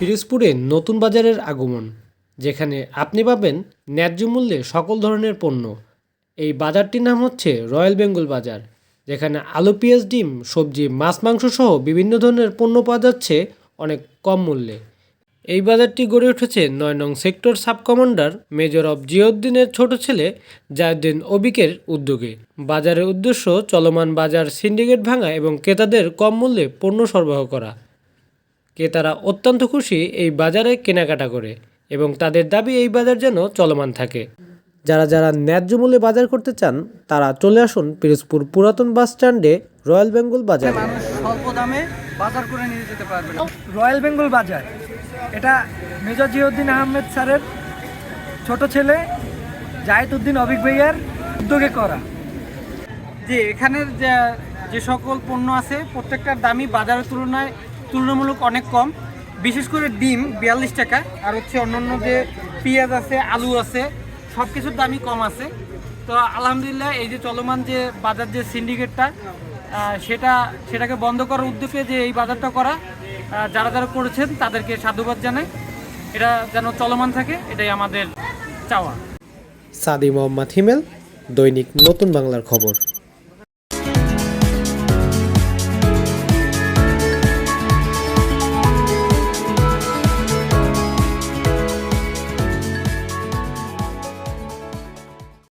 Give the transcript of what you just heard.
পিরোজপুরে নতুন বাজারের আগমন, যেখানে আপনি পাবেন ন্যায্য মূল্যে সকল ধরনের পণ্য। এই বাজারটির নাম হচ্ছে রয়্যাল বেঙ্গল বাজার, যেখানে আলু, পেঁয়াজ, ডিম, সবজি, মাছ, মাংস সহ বিভিন্ন ধরনের পণ্য পাওয়া যাচ্ছে অনেক কম মূল্যে। এই বাজারটি গড়ে উঠেছে নয় নং সেক্টর সাব কমান্ডার মেজর অব জিয়াউদ্দিনের ছোট ছেলে জায়উদ্দিন অবিকের উদ্যোগে। বাজারের উদ্দেশ্য চলমান বাজার, সিন্ডিকেট ভাঙা এবং ক্রেতাদের কম মূল্যে পণ্য সরবরাহ করা। ক্রেতারা অত্যন্ত খুশি এই বাজারে কেনাকাটা করে এবং তাদের দাবি এই বাজার যেন চলমান থাকে। যারা যারা ন্যায্য মূল্যে বাজার করতে চান তারা চলে আসুন পিরোজপুর পুরাতন বাস স্ট্যান্ডে রয়্যাল বেঙ্গল বাজার। স্বল্প দামে বাজার করে নিয়ে যেতে পারবে। রয়্যাল বেঙ্গল বাজার এটা মেজর জিউদ্দিন আহমেদ স্যারের ছোট ছেলে জাহিদ উদ্দিন অবিক ভাইয়ার উদ্যোগে করা। যে এখানের যে যে সকল পণ্য আছে প্রত্যেকটার দামই বাজারের তুলনায় তুলনামূলক অনেক কম। বিশেষ করে ডিম বিয়াল্লিশ টাকা, আর হচ্ছে অন্যান্য যে পেঁয়াজ আছে, আলু আছে সব কিছুর দামই কম আছে। তো আলহামদুলিল্লাহ এই যে চলমান যে বাজার যে সিন্ডিকেটটা সেটা, সেটাকে বন্ধ করার উদ্যোগে যে এই বাজারটা করা যারা যারা করেছেন তাদেরকে সাধুবাদ জানাই। এটা যেন চলমান থাকে, এটাই আমাদের চাওয়া। সাদি মোহাম্মদ হিমেল, দৈনিক নতুন বাংলার খবর।